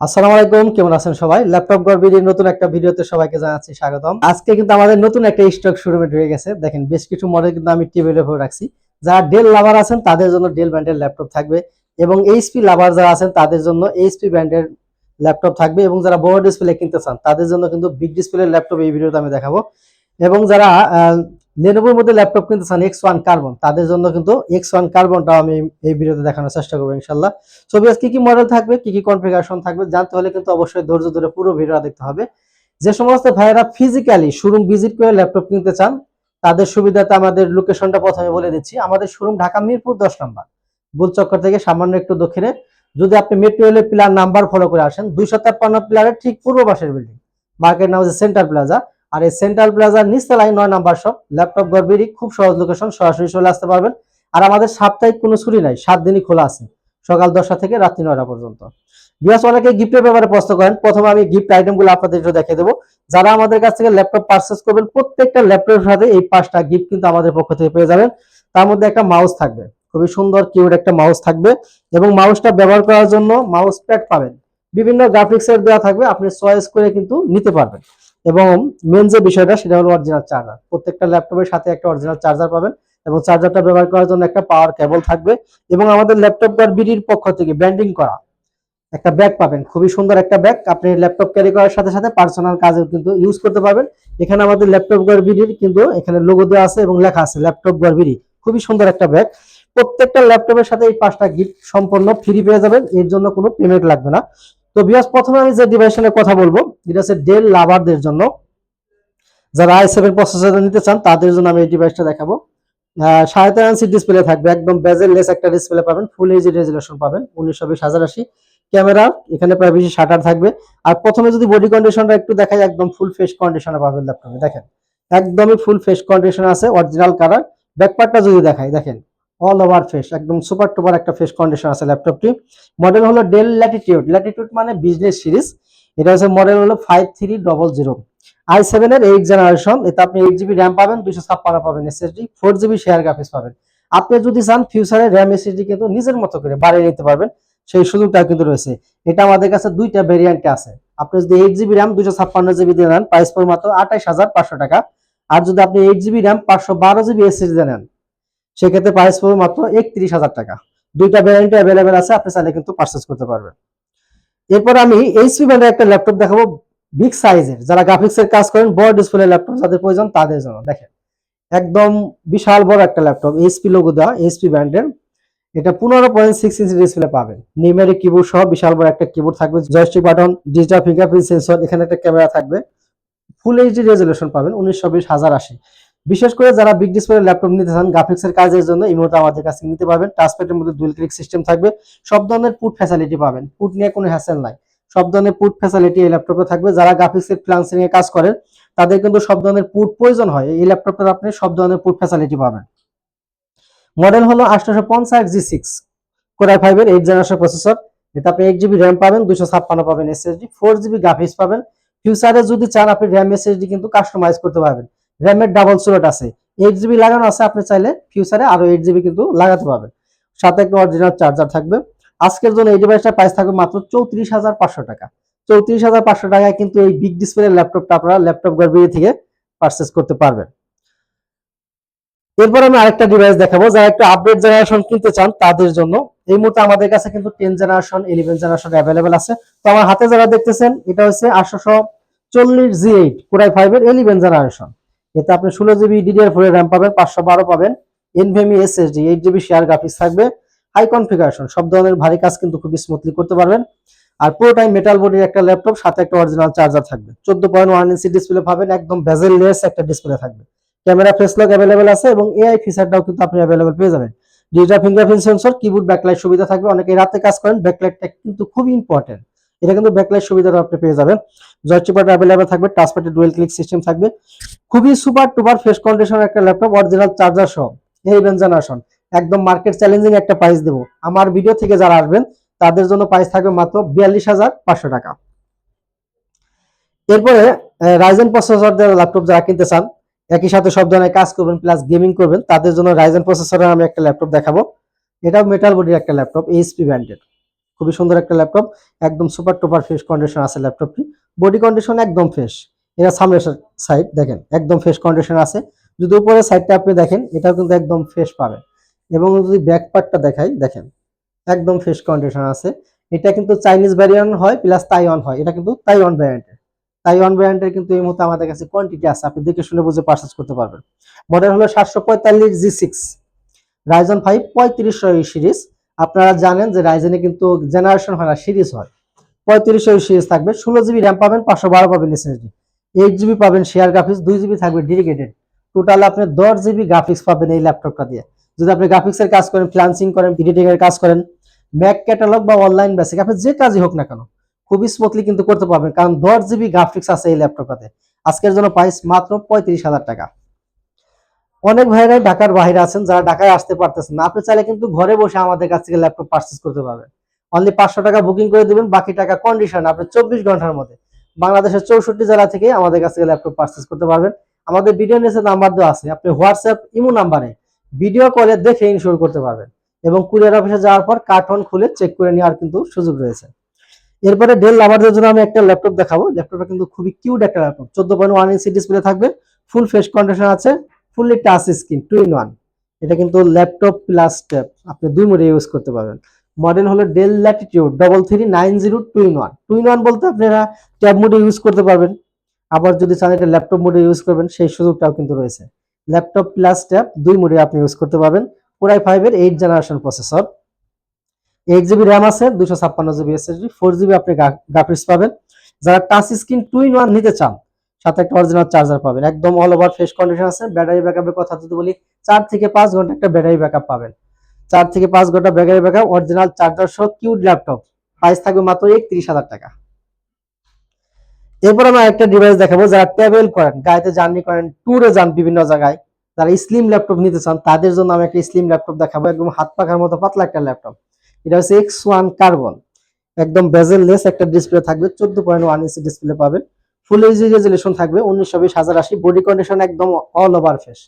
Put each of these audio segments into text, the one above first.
আসসালামু আলাইকুম, কেমন আছেন সবাই? ল্যাপটপ গর্বির নতুন একটা ভিডিওতে সবাইকে জানাচ্ছি স্বাগতম। আজকে কিন্তু আমাদের নতুন একটা স্টক শোরুমে ঢুকে গেছে। দেখেন, বেশ কিছু মডেল কিন্তু আমি টেবিলের উপর রাখছি। যারা ডেল লাভার আছেন, তাদের জন্য ডেল ব্র্যান্ডের ল্যাপটপ থাকবে এবং এইচপি লাভার যারা আছেন, তাদের জন্য এইচপি ব্র্যান্ডের ল্যাপটপ থাকবে এবং যারা বড় ডিসপ্লে কিনতে চান, তাদের জন্য কিন্তু বিগ ডিসপ্লের ল্যাপটপ এই ভিডিওতে আমি দেখাবো। এবং যারা লেনোভোর মধ্যে ল্যাপটপ কিনতে চান এক্স ওয়ান কার্বন তাদের জন্য কিন্তু এক্স ওয়ান কার্বনটাও আমি এই ভিডিওতে দেখানোর চেষ্টা করব ইনশাল্লাহ ছবি আজ কি কি মডেল থাকবে, কি কি কনফিগারেশন থাকবে, জানতে হলে কিন্তু অবশ্যই ধৈর্য ধরে পুরো ভিডিও দেখতে হবে। যে সমস্ত ভাইয়েরা ফিজিক্যালি শোরুম ভিজিট করে ল্যাপটপ কিনতে চান, তাদের সুবিধাতে আমাদের লোকেশনটা প্রথমে বলে দিচ্ছি। আমাদের শোরুম ঢাকা মিরপুর দশ নম্বর, বুলচক্কর থেকে সামান্য একটু দক্ষিণে। যদি আপনি মেট্রো রেলের পিলার নাম্বার ফলো করে আসেন, দুইশো তেপ্পান্ন পিলারের ঠিক পূর্ব পাশের বিল্ডিং মার্কেট নাম হচ্ছে সেন্টার প্লাজা আর এই সেন্ট্রাল প্লাজার নিচতলায় নয় নাম্বার শপ ল্যাপটপ গড়বিরি খুব সহজ লোকেশন সরাসরি চলে আসতে পারবেন। আর আমাদের সাপ্তাহিক কোনো ছুটি নাই, সাত দিনই খোলা আছে, সকাল দশটা থেকে রাত্রি নয়টা পর্যন্ত। বিয়াস অনেকে গিফটের ব্যাপারে প্রশ্ন করেন, প্রথমে আমি গিফট আইটেমগুলো আপনাদের একটু দেখে দেবো। যারা আমাদের কাছ থেকে ল্যাপটপ পারচেস করবেন, প্রত্যেকটা ল্যাপটপের সাথে এই পাঁচটা গিফট কিন্তু আমাদের পক্ষ থেকে পেয়ে যাবেন। তার মধ্যে একটা মাউস থাকবে, খুবই সুন্দর কিউড একটা মাউস থাকবে এবং মাউসটা ব্যবহার করার জন্য মাউস প্যাড পাবেন। বিভিন্ন গ্রাফিক্সের দেওয়া থাকবে, আপনি চয়েস করে কিন্তু নিতে পারবেন। এবং মেন যে বিষয়টা, সেটা হলো অরিজিনাল চার্জার প্রত্যেকটা ল্যাপটপের সাথে একটা অরিজিনাল চার্জার পাবেন এবং চার্জারটা ব্যবহার করার জন্য একটা পাওয়ার কেবল থাকবে এবং আমাদের ল্যাপটপ বিডির পক্ষ থেকে ব্যান্ডিং করা একটা ব্যাগ পাবেন। খুবই সুন্দর একটা ব্যাগ আপনি ল্যাপটপ ক্যারি করার সাথে সাথে পার্সোনাল কাজেও কিন্তু ইউজ করতে পারবেন। এখানে আমাদের ল্যাপটপ বিডির কিন্তু এখানে লোগো দেওয়া আছে এবং লেখা আছে ল্যাপটপ বিডি খুবই সুন্দর একটা ব্যাগ প্রত্যেকটা ল্যাপটপের সাথে এই পাঁচটা গিফট সম্পূর্ণ ফ্রি পেয়ে যাবেন। এর জন্য কোনো পেমেন্ট লাগবে না। তো বিয়াস, প্রথমে আমি যে ডিভাইসের কথা বলব, এটা হচ্ছে ডেল লাভারদের জন্য। যারা আই সেভেন প্রসেসর নিতে চান, তাদের জন্য আমি এই ডিভাইসটা দেখাবো। সাড়ে তেরো ইঞ্চি ডিসপ্লে থাকবে, একদম বেজেল লেস একটা ডিসপ্লে পাবেন ফুল এইচডি রেজুলেশন পাবেন, উনিশশো বিশ, হাজার আশি। ক্যামেরা, এখানে প্রায় বেশি শাটার থাকবে। আর প্রথমে যদি বডি কন্ডিশনটা একটু দেখাই, একদম ফুল ফেস কন্ডিশনে পাবেন ল্যাপটপে দেখেন, একদমই ফুল ফেস কন্ডিশন আছে অরিজিনাল কালার ব্যাকপার্টটা যদি দেখাই, দেখেন। অল ওভার ফেস একদম সুপার টুপার একটা ফেস কন্ডিশন আছে ল্যাপটপটি মডেল হলো ডেল ল্যাটিটিউড ল্যাটিটিউড মানে বিজনেস সিরিজ এটা হচ্ছে মডেল হলো five three double zero I seven এর এইট জেনারেশন এতে আপনি এইট জিবি র্যাম পাবেন, দুইশো ছাপ্পান্ন পাবেন SSD four GB share graphics পাবেন। আপনি যদি চান ফিউচারে র্যাম এসএসডি কিন্তু নিজের মতো করে বাড়িয়ে নিতে পারবেন, সেই সুযোগটা কিন্তু রয়েছে। এটা আমাদের কাছে দুইটা ভেরিয়েন্টে আছে। আপনি যদি এইট জিবি র্যাম দুইশো ছাপ্পান্ন জিবি দিয়ে নেন প্রাইস পড়বে মাত্র আঠাইশ হাজার পাঁচশো টাকা। আর যদি আপনি এইট জিবি র্যাম পাঁচশো বারো জিবি এসএসডি নেন সেক্ষেত্রে প্রাইস পড়বে মাত্র একত্রিশ হাজার টাকা। দুইটা ভ্যারিয়েন্টে অ্যাভেলেবেল আছে, আপনি চাইলে কিন্তু পারচেস করতে পারবেন। এরপর আমি এইচপি ব্র্যান্ডের একটা ল্যাপটপ দেখাবো বিগ সাইজের যারা গ্রাফিক্স এর কাজ করেন, বড় ডিসপ্লে ল্যাপটপ যাদের প্রয়োজন তাদের জন্য। দেখেন, একদম বিশাল বড় একটা ল্যাপটপ এইচপি লোগো দেওয়া এইচপি ব্র্যান্ডের এটা পনেরো পয়েন্ট সিক্স ইঞ্চি ডিসপ্লে পাবেন। নিউমেরিক কিবোর্ড সহ বিশাল বড় একটা কিবোর্ড থাকবে joystick button digital fingerprint sensor এখানে একটা ক্যামেরা থাকবে। ফুল এইচডি রেজলিউশন পাবেন, উনিশশো বিশ হাজার আশি। বিশেষ করে যারা বিগ ডিসপ্লে ল্যাপটপ নিতে চান গ্রাফিক্স এর কাজের জন্য এই মুহূর্তে আমাদের কাছে নিতে পারবেন। টাচপ্যাডের মধ্যে দুল ক্লিক সিস্টেম থাকবে। সব ধরনের পুট ফ্যাসিলিটি পাবেন। পুট নিয়ে কোনো হ্যাসেল নাই। সব ধরনের পুট ফ্যাসিলিটি এই ল্যাপটপে থাকবে। যারা গ্রাফিক্স এর ফ্রিল্যান্সিং এ কাজ করেন, তাদের কিন্তু সব ধরনের পুট প্রয়োজন হয়। এই ল্যাপটপে আপনি সব ধরনের পুট ফ্যাসিলিটি পাবেন। মডেল হলো আঠারোশো পঞ্চাশ জি সিক্স কোরাই ফাইভের এইট জেনারেশন প্রসেসর এটা আপনি এইট জিবি র্যাম পাবেন দুশো ছাপ্পান্ন পাবেন এসএসডি ফোর জিবি গ্রাফিক্স পাবেন। ফিউচারে যদি চান, আপনি র্যাম এসএসডি কিন্তু কাস্টমাইজ করতে পারবেন। র্যামের ডাবল স্লট আছে। এইট জিবি লাগানো আছে, আপনি চাইলে ফিউচারে আরও এইট জিবি কিন্তু লাগাতে পারবেন। সাথে একটা অরিজিনাল চার্জার থাকবে। আজকের জন্য এই ডিভাইসটার প্রাইস থাকবে মাত্র চৌত্রিশ হাজার পাঁচশো টাকা। চৌত্রিশ হাজার পাঁচশো টাকায় কিন্তু এই বিগ ডিসপ্লে ল্যাপটপটা আপনারা ল্যাপটপ গার্বিয়ে থেকে পারচেস করতে পারবেন। এরপর আমি আরেকটা ডিভাইস দেখাবো, যারা একটু আপডেট জেনারেশন কিনতে চান তাদের জন্য। এই মুহূর্তে আমাদের কাছে কিন্তু ten generation eleven generation available আছে। তো আমার হাতে যারা দেখতেছেন, এটা হচ্ছে আটশোশো চল্লিশ জি এইট কোরাই ফাইভের ইলেভেন জেনারেশন এতে আপনি ষোলো জিবি ডিডিআর ফোর র্যাম পাবেন, পাঁচশো বারো পাবেন NVMe SSD eight GB share graphics থাকবে হাই কনফিগারেশন সব ধরনের ভারী কাজ কিন্তু খুবই স্মুথলি করতে পারবেন। আর পুরোটাই মেটাল বডির একটা ল্যাপটপ সাথে একটা অরিজিনাল চার্জার থাকবে। চোদ্দ পয়েন্ট ওয়ান ইঞ্চি ডিসপ্লে পাবেন, একদম বেজেল লেস একটা ডিসপ্লে থাকবে। ক্যামেরা ফেস লক অ্যাভেলেবেল আছে এবং এআই ফিচারটাও কিন্তু আপনি অ্যাভেলেবেল পেয়ে যাবেন। Digital fingerprint sensor keyboard backlight সুবিধা থাকবে অনেকে রাতে কাজ করেন ব্যাকলাইটটা কিন্তু খুবই ইম্পর্টেন্ট এটা কিন্তু ব্যাকলাইট সুবিধাটা আপনি পেয়ে যাবেন। জয়চিপার অ্যাভেলেবেল থাকবে টাচপ্যাডে ডুয়েল ক্লিক সিস্টেম থাকবে। খুবই সুপার টুপার ফেস কন্ডিশন একটা ল্যাপটপ অরিজিনাল চার্জার সহ। এই জেনারেশন একদম মার্কেট চ্যালেঞ্জিং একটা প্রাইস দেবো। আমার ভিডিও থেকে যারা আসবেন, তাদের জন্য প্রাইস থাকবে মাত্র বিয়াল্লিশ হাজার পাঁচশো টাকা। এরপরে রাইজেন প্রসেসর ল্যাপটপ যারা কিনতে চান, একই সাথে সব ধরনের কাজ করবেন প্লাস গেমিং করবেন, তাদের জন্য রাইজেন প্রসেসরের আমি একটা ল্যাপটপ দেখাবো। এটাও মেটাল বডির একটা ল্যাপটপ এইচপি ব্র্যান্ডের খুবই সুন্দর একটা ল্যাপটপ, একদম সুপার টুপার ফ্রেশ কন্ডিশন আছে ল্যাপটপটি। বডি কন্ডিশন একদম ফ্রেশ এটা সামনের সাইড দেখেন, একদম ফ্রেশ কন্ডিশন আছে। যদি উপরের সাইডটা আপনি দেখেন, এটাও কিন্তু একদম ফ্রেশ পাবেন। এবং যদি ব্যাক পার্টটা দেখাই, দেখেন, একদম ফ্রেশ কন্ডিশন আছে। এটা কিন্তু চাইনিজ ভ্যারিয়েন্ট হয় প্লাস তাইওয়ান হয়। এটা কিন্তু তাইওয়ান ভ্যারিয়েন্টের তাইওয়ান ভ্যারিয়েন্টের কিন্তু এই মুহূর্তে আমাদের কাছে কোয়ান্টিটি আছে। আপনি দেখে শুনে বুঝে পারচেস করতে পারবেন। মডেল হলো সাতশো পঁয়তাল্লিশ জি সিক্স রাইজন ফাইভ পঁয়ত্রিশশো সিরিজ আপনারা জানেন যে রাইজেনে কিন্তু জেনারেশন হয় না সিরিজ হয়। পঁয়ত্রিশশো সিরিজ থাকবে, ষোলো জিবি র্যাম পাবেন, পাঁচশো বারো পাবেন এসএসডি এইট জিবি পাবেন শেয়ার গ্রাফিক্স দুই জিবি থাকবে ডেডিকেটেড টোটাল আপনি দশ জিবি গ্রাফিক্স পাবেন এই ল্যাপটপটা দিয়ে। যদি আপনি গ্রাফিক্সের কাজ করেন ফ্লান্সিং করেন এডিটিং এর কাজ করেন ম্যাক ক্যাটালগ বা অনলাইন বেসিক আপনি যে কাজই হোক না কেন খুবই স্মুথলি কিন্তু করতে পারবেন। কারণ দশ জিবি গ্রাফিক্স আছে এই ল্যাপটপটাতে আজকের জন্য প্রাইস মাত্র পঁয়ত্রিশ হাজার টাকা। অনেক ভাইরাই ঢাকার বাইরে আছেন, যারা ঢাকায় আসতে পারতেছেন না। আপনি চাইলে কিন্তু ঘরে বসে আমাদের কাছ থেকে ল্যাপটপ পারচেস করতে পারবেন। অনলি পাঁচশো টাকা বুকিং করে দিবেন, বাকি টাকা কন্ডিশন আপনি চব্বিশ ঘণ্টার মধ্যে। বাংলাদেশের চৌষট্টি জেলা থেকে আমাদের কাছ থেকে ল্যাপটপ পারচেস করতে পারবেন। আমাদের ভিডিও নিচে নাম্বার দেওয়া আছে, আপনি হোয়াটসঅ্যাপ ইমো নাম্বারে ভিডিও কলে দেখে ইনশোর করতে পারবেন। এবং কুরিয়ার অফিসে যাওয়ার পর কার্টন খুলে চেক করে নেওয়ার কিন্তু সুযোগ রয়েছে। এরপরে ডেল লাভারদের জন্য আমি একটা ল্যাপটপ দেখাবো। ল্যাপটপটা কিন্তু খুবই কিউট একটা ল্যাপটপ চোদ্দ পয়েন্ট ওয়ান ইঞ্চি ডিসপ্লে থাকবে ফুল ফেস কন্ডিশন আছে। Fully touch screen two in one এটা কিন্তু ল্যাপটপ প্লাস ট্যাব আপনি দুই মোডে ইউজ করতে পারবেন। মডেল হলো Dell Latitude double three nine zero two in one two in one বলতে আপনারা ট্যাব মোডে ইউজ করতে পারবেন। আবার যদি চান এটা ল্যাপটপ মোডে ইউজ করবেন, সেই সুযোগটাও কিন্তু রয়েছে। ল্যাপটপ প্লাস ট্যাব দুই মোডে আপনি ইউজ করতে পারবেন। পুরাই ফাইভের eight generation processor eight GB RAM আছে দুশো ছাপ্পান্ন জিবি এসএসডি ফোর জিবি আপনি গ্রাফিক্স পাবেন। যারা touch screen two in one নিতে চান সাথে একটা অরিজিনাল চার্জার পাবেন। একদম অল ওভার ফ্রেশ কন্ডিশন আছে। ব্যাটারি ব্যাকআপের কথা যদি বলি, চার থেকে পাঁচ ঘণ্টা একটা ব্যাটারি ব্যাকআপ পাবেন। চার থেকে পাঁচ ঘণ্টা ব্যাটারি ব্যাকআপ অরিজিনাল চার্জার সহ কিউট ল্যাপটপ প্রাইস থাকবে মাত্র একত্রিশ হাজার টাকা। এরপর আমরা একটা ডিভাইস দেখাবো, যারা ট্রাভেল করেন, গাড়িতে জার্নি করেন ট্যুরে যান বিভিন্ন জায়গায়, যারা স্লিম ল্যাপটপ নিতে চান, তাদের জন্য আমি একটা স্লিম ল্যাপটপ দেখাবো। একদম হাত পাখার মতো পাতলা একটা ল্যাপটপ এটা হচ্ছে এক্স ওয়ান কার্বন একদম বেজেললেস একটা ডিসপ্লে থাকবে, চোদ্দ পয়েন্ট ওয়ান ইঞ্চি ডিসপ্লে পাবেন। ফুল এইচডি রেজলিউশন থাকবে উনিশশো বিশ হাজার আশি বডি কন্ডিশন একদম all over fresh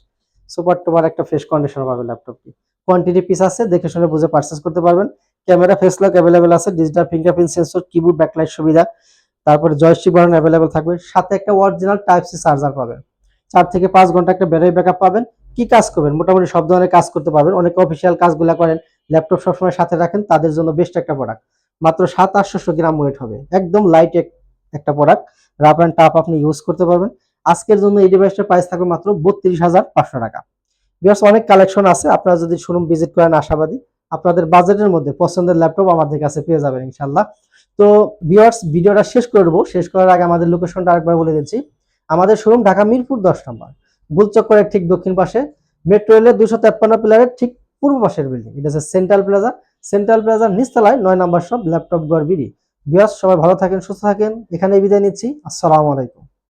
super duper একটা ফ্রেশ কন্ডিশন পাবে ল্যাপটপটি কোয়ান্টিটি পিস আছে, দেখে শুনে বুঝে পারচেস করতে পারবেন। ক্যামেরা ফেস লক অ্যাভেলেবেল আছে digital fingerprint sensor keyboard backlight সুবিধা। তারপরে জয়স্টিক বাটন অ্যাভেলেবেল থাকবে। সাথে একটা অরিজিনাল টাইপ সি চার্জার পাবেন। চার থেকে পাঁচ ঘণ্টা একটা ব্যাটারি ব্যাকআপ পাবেন। কি কাজ করবেন? মোটামুটি সব ধরনের কাজ করতে পারবেন। অনেক অফিসিয়াল কাজগুলো করেন ল্যাপটপ সবসময় সাথে রাখেন, তাদের জন্য বেস্ট একটা প্রোডাক্ট মাত্র সাত আটশো গ্রাম ওয়েট হবে। একদম লাইট একটা প্রোডাক্ট রাফ অ্যান্ড টাফ আপনি ইউজ করতে পারবেন। আজকের জন্য এই ডিভাইসটার প্রাইস থাকবে মাত্র বত্রিশ হাজার পাঁচশো টাকা। বিয়ার্স অনেক কালেকশন আছে। আপনারা যদি শোরুম ভিজিট করেন, আশাবাদী। আপনাদের বাজেটের মধ্যে পছন্দের ল্যাপটপ আমাদের কাছে পেয়ে যাবেন ইনশাল্লাহ তো বিয়ার্স ভিডিওটা শেষ করে দেবো। শেষ করার আগে আমাদের লোকেশনটা আরেকবার বলে দিচ্ছি। আমাদের শোরুম ঢাকা মিরপুর দশ নম্বর। বুলচক্করের ঠিক দক্ষিণ পাশে। মেট্রো রেলের দুশো তেপ্পান্ন পিলারের ঠিক পূর্ব পাশের বিল্ডিং এটা হচ্ছে সেন্ট্রাল প্লাজা সেন্ট্রাল প্লাজার নিচতলায় নয় নম্বর সব ল্যাপটপ গড় বিডি বিয়াস সবাই ভালো থাকেন সুস্থ থাকেন। এখানে বিদায় নিচ্ছি। আসসালামু আলাইকুম।